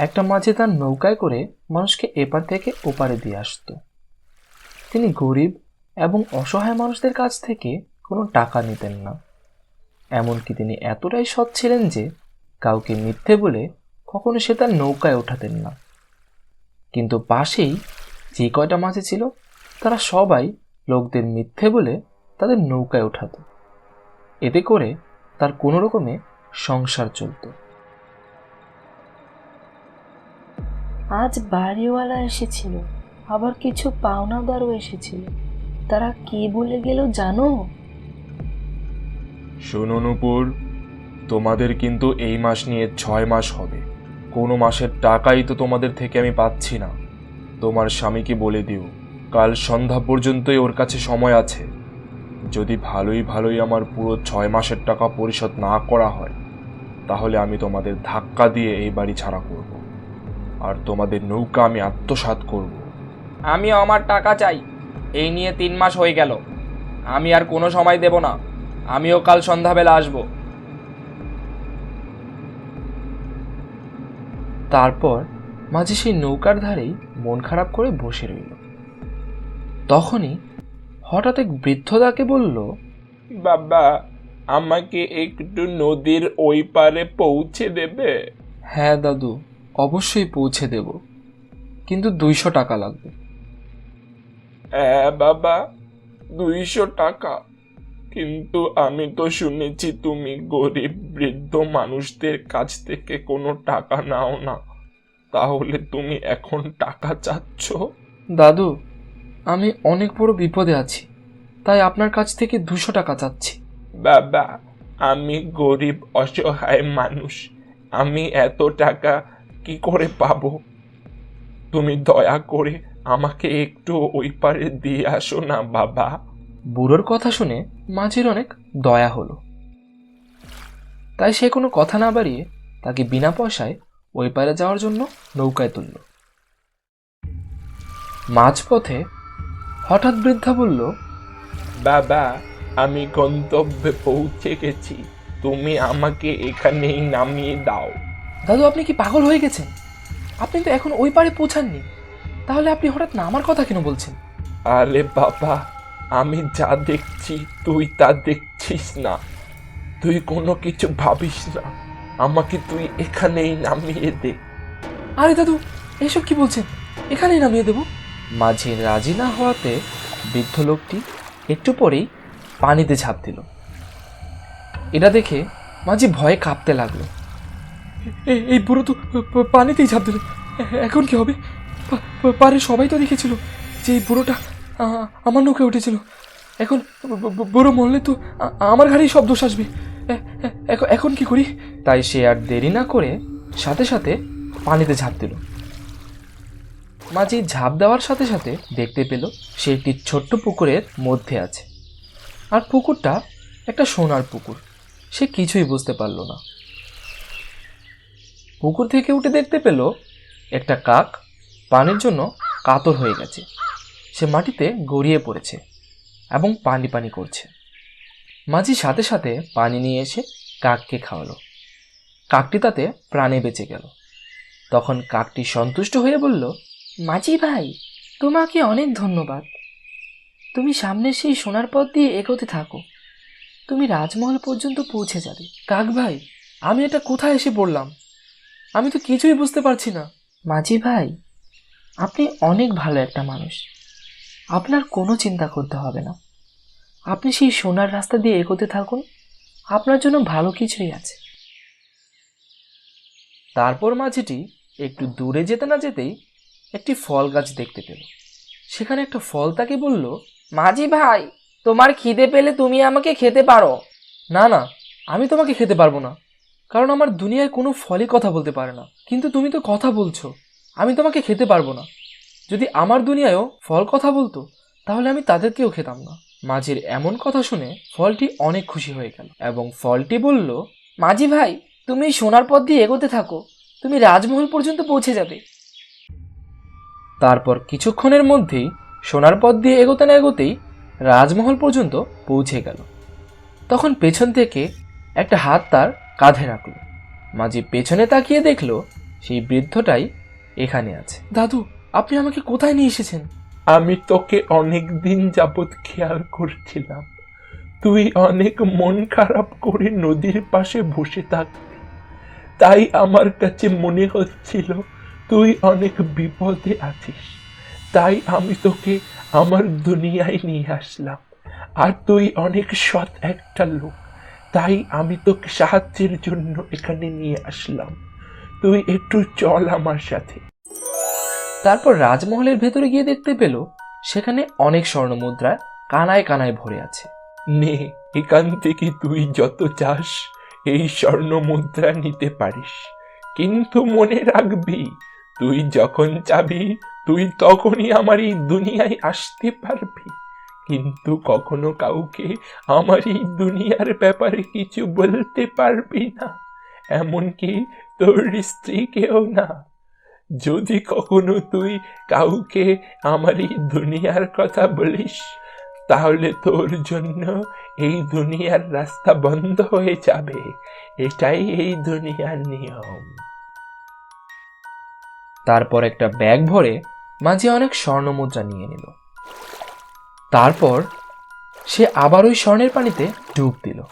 একটা মাঝে তার নৌকায় করে মানুষকে এপার থেকে ওপারে দিয়ে আসতো। তিনি গরিব এবং অসহায় মানুষদের কাছ থেকে কোনো টাকা নিতেন না। এমনকি তিনি এতটাই সৎ ছিলেন যে কাউকে মিথ্যে বলে কখনো সে তার নৌকায় ওঠাতেন না। কিন্তু পাশেই যে কয়টা মাঝে ছিল, তারা সবাই লোকদের মিথ্যে বলে তাদের নৌকায় ওঠাত। এতে করে তার কোনো রকমে সংসার চলতো। আজ বাড়িওয়ালা এসেছিল, আবার কিছু পাওনাদারও এসেছিল। তারা কি বলে গেল জানো? শোনো নূপুর, তোমাদের কিন্তু এই মাস নিয়ে ছয় মাস হবে। কোনো মাসের টাকাই তো তোমাদের থেকে আমি পাচ্ছি না। তোমার স্বামীকে বলে দিও, কাল সন্ধ্যা পর্যন্তই ওর কাছে সময় আছে। যদি ভালোই ভালোই আমার পুরো ছয় মাসের টাকা পরিশোধ না করা হয়, তাহলে আমি তোমাদের ধাক্কা দিয়ে এই বাড়ি ছাড়া করব। আর তোমাদের নৌকা আমি আত্মসাৎ করব। আমি আমার টাকা চাই। এই নিয়ে তিন মাস হয়ে গেল। আমি আর কোনো সময় দেব না। আমিও কাল সন্ধ্যাবেলা আসব। তারপর মাঝে সেই নৌকার ধারেই মন খারাপ করে বসে রইল। তখনই হঠাৎ এক বৃদ্ধ তাকে বলল বাবা আমাকে একটু নদীর ওই পারে পৌঁছে দেবে? হ্যাঁ দাদু অবশ্যই পৌঁছে দেব কিন্তু দুইশো টাকা লাগবে। হ্যাঁ বাবা দুইশো টাকা। কিন্তু আমি তো শুনেছি তুমি গরিব বৃদ্ধ মানুষদের কাছ থেকে কোনো টাকা নাও না। তাহলে তুমি এখন টাকা চাচ্ছ? দাদু আমি অনেক বড় বিপদে আছি তাই আপনার কাছ থেকে দুশো টাকা চাচ্ছি। বাবা আমি গরিব অসহায় মানুষ। আমি এত টাকা কি করে পাবো? তুমি দয়া করে আমাকে একটু ওই পারে দিয়ে আসো না বাবা। বুড়োর কথা শুনে মাঝির অনেক দয়া হলো। তাই সে কোনো কথা না বাড়িয়ে তাকে বিনা পয়সায় ওই পারে যাওয়ার জন্য নৌকায় তুলল। মাঝপথে হঠাৎ বৃদ্ধা বলল বাবা আমি গন্তব্যে পৌঁছে গেছি। তুমি আমাকে এখানেই নামিয়ে দাও। দাদু আপনি কি পাগল হয়ে গেছেন? আপনি তো এখন ওই পারে পৌঁছাননি। তাহলে আপনি হঠাৎ না আমার কথা কেন বলছেন? আরে বাবা আমি যা দেখছি তুই তা দেখছিস না। তুই কোনো কিছু ভাবিস না। আমাকে তুই এখানেই নামিয়ে দে। আরে দাদু এসব কি বলছেন? এখানেই নামিয়ে দেব। মাঝে রাজি না হওয়াতে বৃদ্ধ লোকটি একটু পরেই পানিতে ঝাঁপ দিল। এটা দেখে মাঝি ভয়ে কাঁপতে লাগল। এই বুড়ো তো পানিতেই ঝাঁপ দিল। এখন কি হবে? পা- পা- সবাই তো দেখেছিল যে এই বুড়োটা আমার নৌকে উঠেছিল। এখন বুড়ো মরলে তো আমার ঘাড়েই সব দোষ আসবে। এখন কি করি? তাই সে আর দেরি না করে সাথে সাথে পানিতে ঝাঁপ দিল। মাঝি ঝাঁপ দেওয়ার সাথে সাথে দেখতে পেল সে একটি ছোট্ট পুকুরের মধ্যে আছে। আর পুকুরটা একটা সোনার পুকুর। সে কিছুই বুঝতে পারল না। পুকুর থেকে উঠে দেখতে পেল একটা কাক পানির জন্য কাতর হয়ে গেছে। সে মাটিতে গড়িয়ে পড়েছে এবং পানি পানি করছে। মাঝি সাথে সাথে পানি নিয়ে এসে কাককে খাওয়ালো। কাকটি তাতে প্রাণে বেঁচে গেল। তখন কাকটি সন্তুষ্ট হয়ে বলল মাঝি ভাই তোমাকে অনেক ধন্যবাদ। তুমি সামনে সেই সোনার পথ দিয়ে এগোতে থাকো। তুমি রাজমহল পর্যন্ত পৌঁছে যাবে। কাক ভাই আমি এটা কোথায় এসে পড়লাম? আমি তো কিছুই বুঝতে পারছি না। মাঝি ভাই আপনি অনেক ভালো একটা মানুষ। আপনার কোনো চিন্তা করতে হবে না। আপনি সেই সোনার রাস্তা দিয়ে এগোতে থাকুন। আপনার জন্য ভালো কিছুই আছে। তারপর মাঝিটি একটু দূরে যেতে না যেতেই একটি ফল গাছ দেখতে পেল। সেখানে একটা ফল তাকে বলল মাঝি ভাই তোমার খিদে পেলে তুমি আমাকে খেতে পারো। না না আমি তোমাকে খেতে পারব না। কারণ আমার দুনিয়ায় কোনো ফলই কথা বলতে পারে না। কিন্তু তুমি তো কথা বলছো। আমি তোমাকে খেতে পারব না। যদি আমার দুনিয়ায়ও ফল কথা বলতো, তাহলে আমি তাদেরকেও খেতাম না। মাঝির এমন কথা শুনে ফলটি অনেক খুশি হয়ে গেল এবং ফলটি বলল, মাঝি ভাই, তুমি সোনার পথ দিয়ে এগোতে থাকো। তুমি রাজমহল পর্যন্ত পৌঁছে যাবে। তারপর কিছুক্ষণের মধ্যেই সোনার পথ দিয়ে এগোতে না এগোতেই রাজমহল পর্যন্ত পৌঁছে গেল। তখন পেছন থেকে একটা হাত তার কাঁধে রাখল। মাঝি পেছনে তাকিয়ে দেখল সেই বৃদ্ধটাই এখানে আছে। দাদু আপনি আমাকে কোথায় নিয়ে এসেছেন? আমি তোকে অনেক দিন যাবৎ খেয়াল করছিলাম। তুই অনেক মন খারাপ করে নদীর পাশে বসে থাকবি। তাই আমার কাছে মনে হচ্ছিল তুই অনেক বিপদে আছিস। তাই আমি তোকে আমার দুনিয়ায় নিয়ে আসলাম। আর তুই অনেক সৎ একটা লোক। তাই আমি তোকে সাহায্যের জন্য এখানে নিয়ে আসলাম। তুই একটু চল আমার সাথে। তারপর রাজমহলের ভেতরে গিয়ে দেখতে পেল, সেখানে অনেক স্বর্ণ মুদ্রা কানায় কানায় ভরে আছে। নে, এখান থেকে তুই যত চাস, এই স্বর্ণ মুদ্রা নিতে পারিস। কিন্তু মনে রাখবি, তুই যখন চাবি, তুই তখনই আমার এই দুনিয়ায় আসতে পারবি। কিন্তু কখনো কাউকে আমার এই দুনিয়ার ব্যাপারে কিছু বলতে পারবি না। এমনকি তোর স্ত্রীকেও না। যদি কখনো তুই কাউকে আমার এই দুনিয়ার কথা বলিস, তাহলে তোর জন্য এই দুনিয়ার রাস্তা বন্ধ হয়ে যাবে। এটাই এই দুনিয়ার নিয়ম। তারপর একটা ব্যাগ ভরে মাঝি অনেক স্বর্ণ মুদ্রা নিয়ে নিল। তারপর সে আবার ওই স্বর্ণের পানিতে ডুব দিল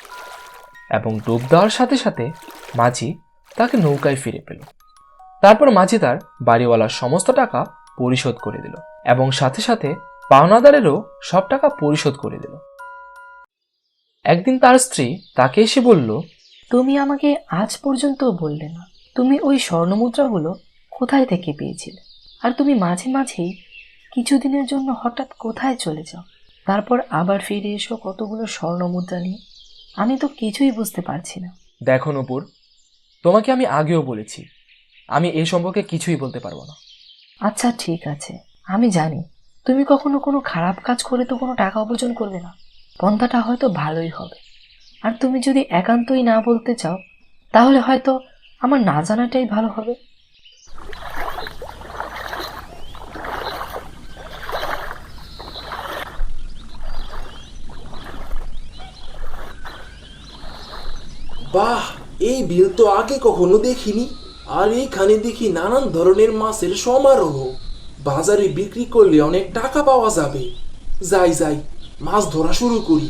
এবং ডুব দেওয়ার সাথে সাথে মাঝি তাকে নৌকায় ফিরে পেল। তারপর মাঝি তার বাড়িওয়ালার সমস্ত টাকা পরিশোধ করে দিল এবং সাথে সাথে পাওনাদারেরও সব টাকা পরিশোধ করে দিল। একদিন তার স্ত্রী তাকে এসে বলল, তুমি আমাকে আজ পর্যন্ত বললে না। তুমি ওই স্বর্ণমুদ্রাগুলো কোথায় থেকে পেয়েছিলে? আর তুমি মাঝে মাঝেই কিছুদিনের জন্য হঠাৎ কোথায় চলে যাও? তারপর আবার ফিরে এসো কতগুলো স্বর্ণমুদ্রা নিয়ে। আমি তো কিছুই বুঝতে পারছি না। দেখো নূপুর তোমাকে আমি আগেও বলেছি আমি এ সম্পর্কে কিছুই বলতে পারব না। আচ্ছা ঠিক আছে। আমি জানি তুমি কখনো কোনো খারাপ কাজ করে তো কোনো টাকা উপার্জন করবে না। পন্থাটা হয়তো ভালোই হবে। আর তুমি যদি একান্তই না বলতে চাও তাহলে হয়তো আমার না জানাটাই ভালো হবে। বাহ, এই বিল তো আগে কখনো দেখিনি। আর এইখানে দেখি নানান ধরনের মাছের সমারোহ। বাজারে বিক্রি করলে অনেক টাকা পাওয়া যাবে। যাই যাই, মাছ ধরা শুরু করি।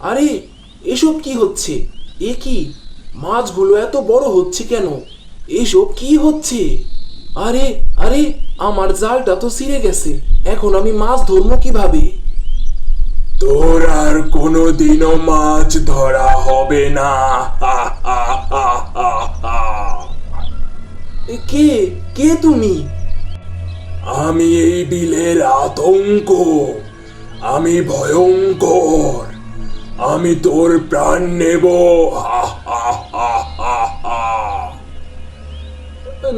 আরে, এসব কি হচ্ছে? এ কি? মাছগুলো এত বড় হচ্ছে কেন? এসব কি হচ্ছে? আরে আরে আমার জালটা তো ছিঁড়ে গেছে। এখন আমি মাছ ধরবো কীভাবে? তোর আর কোনোদিনও মাছ ধরা হবে না। কে? কে তুমি? আমি এই বিলের আতঙ্ক। আমি ভয়ঙ্কর। আমি তোর প্রাণ নেব।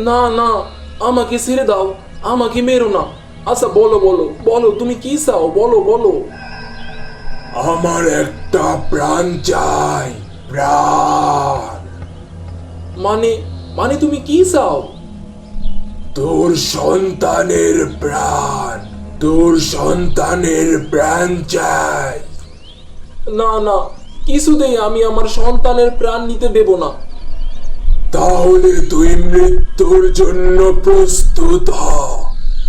না না আমাকে ছেড়ে দাও আমাকে মেরো না। আচ্ছা বলো বলো বলো তুমি কি চাও? বলো বলো। আমার একটা প্রাণ চাই প্রাণ। মানে মানে তুমি কি চাও? তোর সন্তানের প্রাণ তোর সন্তানের প্রাণ চাই। না না কিছুতেই আমি আমার সন্তানের প্রাণ নিতে দেব না। তাহলে তুই মৃত্যুর জন্য প্রস্তুত হ।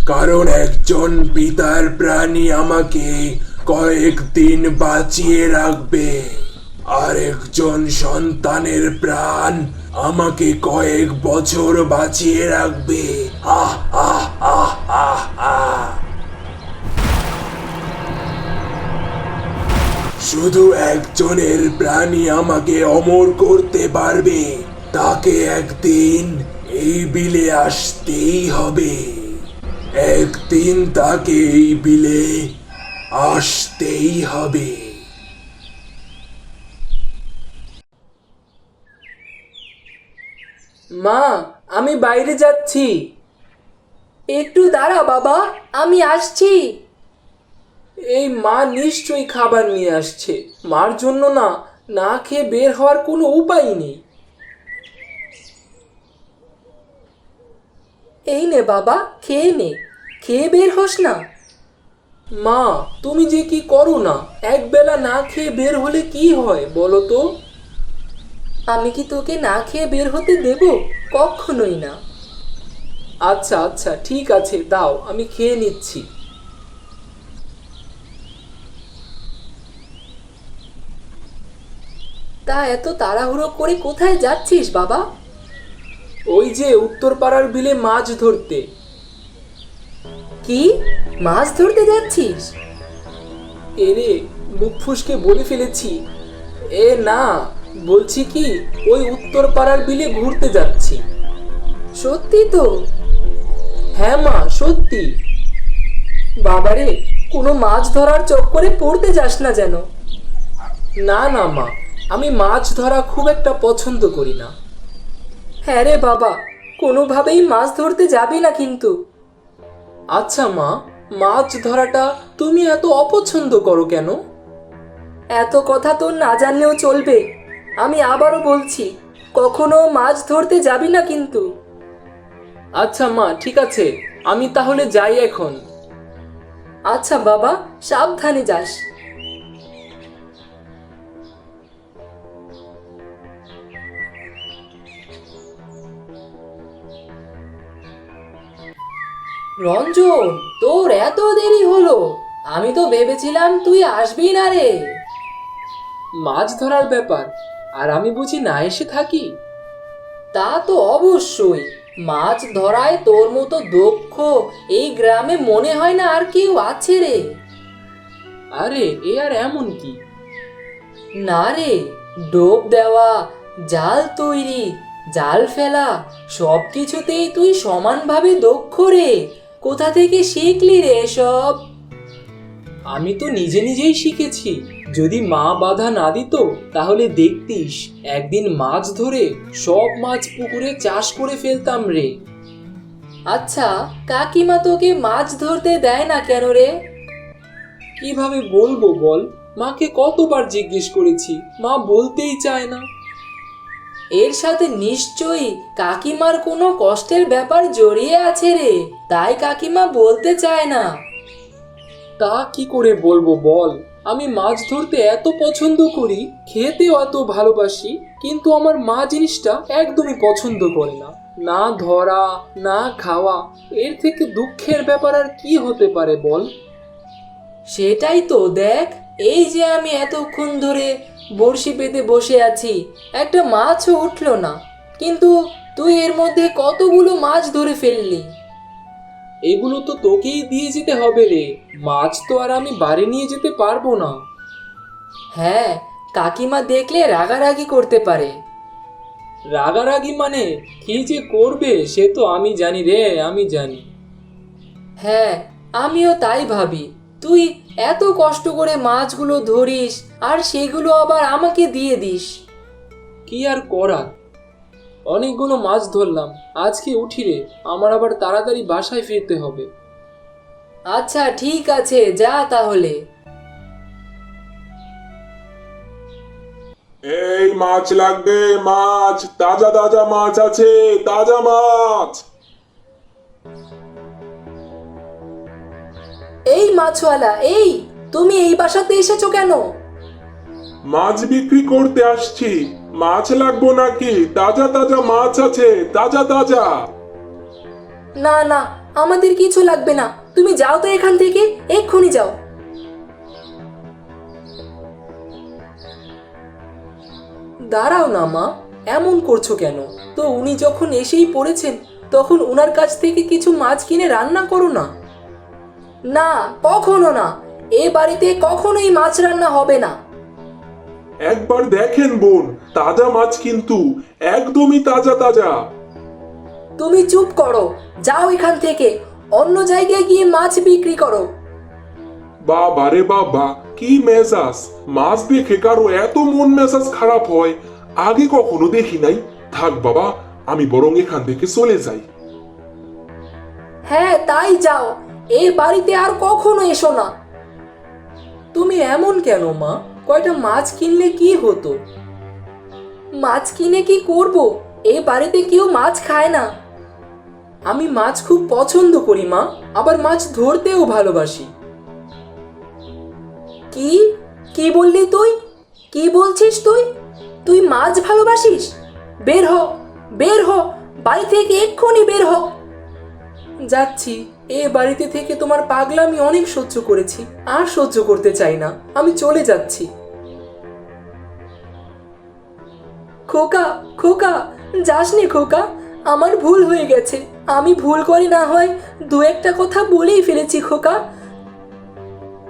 কারণ একজন পিতার প্রাণী আমাকে কয়েকদিন বাঁচিয়ে রাখবে। আর একজন সন্তানের প্রাণ আমাকে কয়েক বছর বাঁচিয়ে রাখবে। শুধু একজনের প্রাণী আমাকে অমর করতে পারবে। তাকে একদিন এই বিলে আসতেই হবে। একদিন তাকে এই বিলে আসতেই হবে। মা, আমি বাইরে যাচ্ছি। একটু দাঁড়া বাবা, আমি আসছি। এই মা নিশ্চয়ই খাবার নিয়ে আসছে। মার জন্য না না খেয়ে বের হওয়ার কোনো উপায় নেই। এই নে বাবা, খেয়ে নে। খেয়ে বের হোস না। মা, তুমি যে কি করো না? একবেলা না খেয়ে বের হলে কি হয় বলো তো? আমি কি তোকে না খেয়ে বের হতে দেব? কখনোই না। আচ্ছা আচ্ছা ঠিক আছে, দাও, আমি খেয়ে নিচ্ছি। তা এত তাড়াহুড়ো করে কোথায় যাচ্ছিস বাবা? ওই যে উত্তরপাড়ার বিলে মাছ ধরতে। কি? মাছ ধরতে যাচ্ছিস? এরে মুখ ফুসকে বলে ফেলেছি। এ না বলছি কি ওই উত্তরপাড়ার বিলে ঘুরতে যাচ্ছি। সত্যি তো? হ্যাঁ মা সত্যি। বাবারে কোনো মাছ ধরার চক্করে পড়তে যাস না যেন। না না মা আমি মাছ ধরা খুব একটা পছন্দ করি না। হ্যাঁ রে বাবা কোনোভাবেই মাছ ধরতে যাবি না কিন্তু। আচ্ছা মা মাছ ধরাটা তুমি এত অপছন্দ করো কেন? এত কথা তোর না জানলেও চলবে। আমি আবারও বলছি কখনো মাছ ধরতে যাবি না কিন্তু। আচ্ছা মা ঠিক আছে আমি তাহলে যাই এখন। আচ্ছা বাবা সাবধানে যাস। রঞ্জন তোর এত দেরি হলো? আমি তো ভেবেছিলাম তুই আসবি না রে। মাছ ধরার ব্যাপার আর আমি বুঝি না এসে থাকি? তা তো অবশ্যই মাছ ধরায় তোর মতো দক্ষ এই গ্রামে মনে হয় না আর কেউ আছে রে। আরে এ আর এমন কি? না রে ডোব দেওয়া জাল তৈরি জাল ফেলা সব কিছুতেই তুই সমানভাবে দক্ষ রে। কোথা থেকে শিখলি রে এসব? আমি তো নিজে নিজেই শিখেছি। যদি মা বাধা না দিত, তাহলে দেখতিস, একদিন মাছ ধরে সব মাছ পুকুরে চাষ করে ফেলতাম রে। আচ্ছা কাকিমা তোকে মাছ ধরতে দেয় না কেন রে? কীভাবে বলব বল? মাকে কতবার জিজ্ঞেস করেছি, মা বলতেই চায় না। এর সাথে নিশ্চয়ই কাকিমার কোনো কষ্টের ব্যাপার জড়িয়ে আছে রে। তাই কাকিমা বলতে চায় না। তা কি করে বলব বল? আমি মাছ ধরতে এত পছন্দ করি খেতেও এত ভালোবাসি কিন্তু আমার মা জিনিসটা একদমই পছন্দ করে না। না ধরা না খাওয়া এর থেকে দুঃখের ব্যাপার আর কি হতে পারে বল? সেটাই তো দেখ এই যে আমি এতক্ষণ ধরে বড়শি পেতে বসে আছি। একটা মাছও উঠল না। কিন্তু তুই এর মধ্যে কতগুলো মাছ ধরে ফেললি? এগুলো তো তোকেই দিয়ে যেতে হবে রে। মাছ তো আর আমি বাড়ি নিয়ে যেতে পারব না। হ্যাঁ কাকিমা দেখলে রাগারাগি করতে পারে। রাগারাগি মানে কি যে করবে সে তো আমি জানি রে আমি জানি। হ্যাঁ আমিও তাই ভাবি। তুই এত কষ্ট করে মাছগুলো ধরিস আর সেগুলো আবার আমাকে দিয়ে দিস। কি আর করার অনেকগুলো মাছ ধরলাম আজকে উঠি রে আমার আবার তাড়াতাড়ি বাসায় ফিরতে হবে। আচ্ছা ঠিক আছে যা তাহলে। এই মাছ লাগবে মাছ তাজা তাজা মাছ আছে তাজা মাছ। এই মাছওয়ালা এই তুমি এই বাসাতে এসেছ কেন? মাছ বিক্রি করতে আসছি। মাছ লাগবো নাকি? তাজা তাজা মাছ আছে তাজা তাজা। না না আমাদের কিছু লাগবে না। তুমি যাও তো এখান থেকে এক্ষুনি যাও। দাঁড়াও না মা এমন করছ কেন? তো উনি যখন এসেই পড়েছেন তখন উনার কাছ থেকে কিছু মাছ কিনে রান্না করো না। না কখনো না। এ বাড়িতে কখনোই মাছ রান্না হবে না। একবার দেখেন বোন তাজা মাছ কিন্তু একদমই তাজা তাজা। তুমি চুপ করো যাও এখান থেকে অন্য জায়গায় গিয়ে মাছ বিক্রি করো। বাবা রে বাবা কি মেজাজ। মাছ দেখে কারও এত মন মেজাজ খারাপ হয় আগে কখনো দেখি নাই। থাক বাবা আমি বরং এখান থেকে চলে যাই। হ্যাঁ তাই যাও। এ বাড়িতে আর কখনো এসো না। তুমি এমন কেন, মা? কয়টা মাছ কিনলে কি হতো? মাছ কিনে কি করব? এ বাড়িতে কেউ মাছ খায় না। আমি মাছ খুব পছন্দ করি, মা, আবার মাছ ধরতেও ভালোবাসি। কি? কি বললি তুই? কি বলছিস তুই? তুই মাছ ভালোবাসিস? বের হ বের হ, বাড়ি থেকে এক্ষুনি বের হ। যাচ্ছি। এ বাড়িতে থেকে তোমার পাগলামি অনেক সহ্য করেছি, আর সহ্য করতে চাই না। আমি চলে যাচ্ছি। খোকা খোকা, যাসনি খোকা? আমার ভুল হয়ে গেছে। আমি ভুল করে না হয় দু একটা কথা বলেই ফেলেছি খোকা।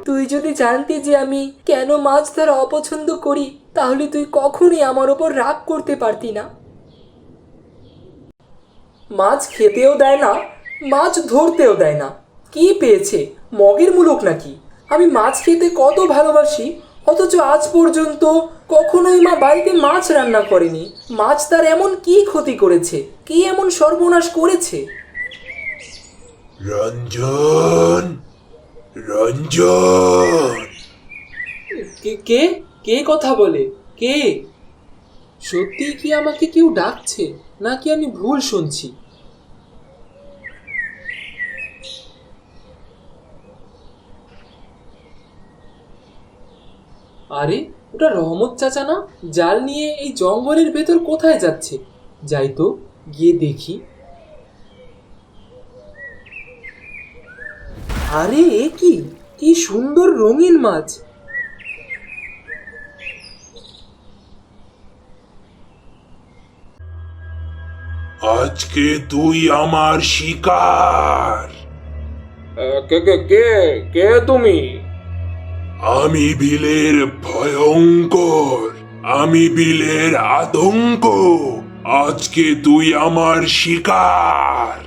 তুই যদি জানতি যে আমি কেন মাছ ধরা অপছন্দ করি, তাহলে তুই কখনই আমার ওপর রাগ করতে পারতি না। মাছ খেতেও দেয় না মাছ ধরতেও দেয় না। কি পেয়েছে? মগের মুলুক নাকি? আমি মাছ খেতে কত ভালোবাসি অথচ আজ পর্যন্ত কখনোই মা বাড়িতে মাছ রান্না করেনি। মাছ তার এমন কি ক্ষতি করেছে? কি এমন সর্বনাশ করেছে? রঞ্জন! রঞ্জন! কে কে কে কথা বলে? কে? সত্যি কি আমাকে কেউ ডাকছে? নাকি আমি ভুল শুনছি? আরে ওটা রহমত চাচা না? জাল নিয়ে এই জঙ্গলের ভেতর কোথায় যাচ্ছে? যাই তো গিয়ে দেখি। আরে এ কি? কি সুন্দর রঙিন মাছ। আজকে তুই আমার শিকার। কে কে কে কে তুমি? আমি বিলের ভয়ঙ্কর আমি বিলের আতঙ্ক। আজকে তুই আমার শিকার।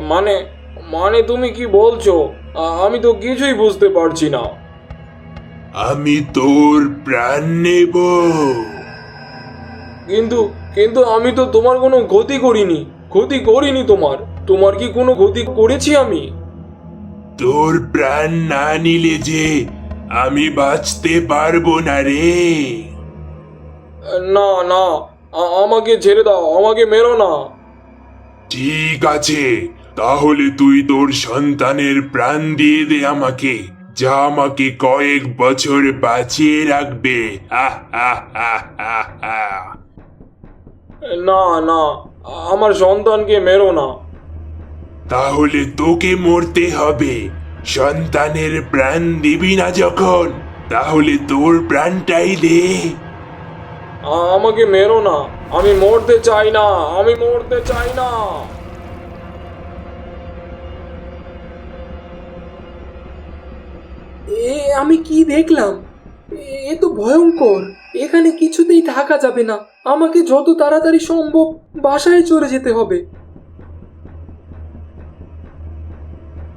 মানে মানে তুমি কি বলছো? আমি তো কিছুই বুঝতে পারছি না। আমি তোর প্রাণ নেব। কিন্তু কিন্তু আমি তো তোমার কোনো ক্ষতি করিনি। ক্ষতি করিনি তোমার। তোমার কি কোনো ক্ষতি করেছি আমি? তোর প্রাণ না নিলে যে আমি বাঁচতে পারব না রে। না না আমাকে ছেড়ে দাও আমাকে মেরো না। ঠিক আছে তাহলে তুই তোর সন্তানের প্রাণ দিয়ে দে আমাকে যা আমাকে কয়েক বছর বাঁচিয়ে রাখবে। না না আমার সন্তানকে মেরো না। তাহলে তোকে মরতে হবে। সন্তানের প্রাণ দিবি না যখন তাহলে তোর প্রাণটাই দে। আমাকে মেরো না আমি মরতে চাই না আমি মরতে চাই না। এ আমি কি দেখলাম? এ- এ তো ভয়ঙ্কর এখানে কিছুতেই থাকা যাবে না। আমাকে যত তাড়াতাড়ি সম্ভব বাসায় চলে যেতে হবে।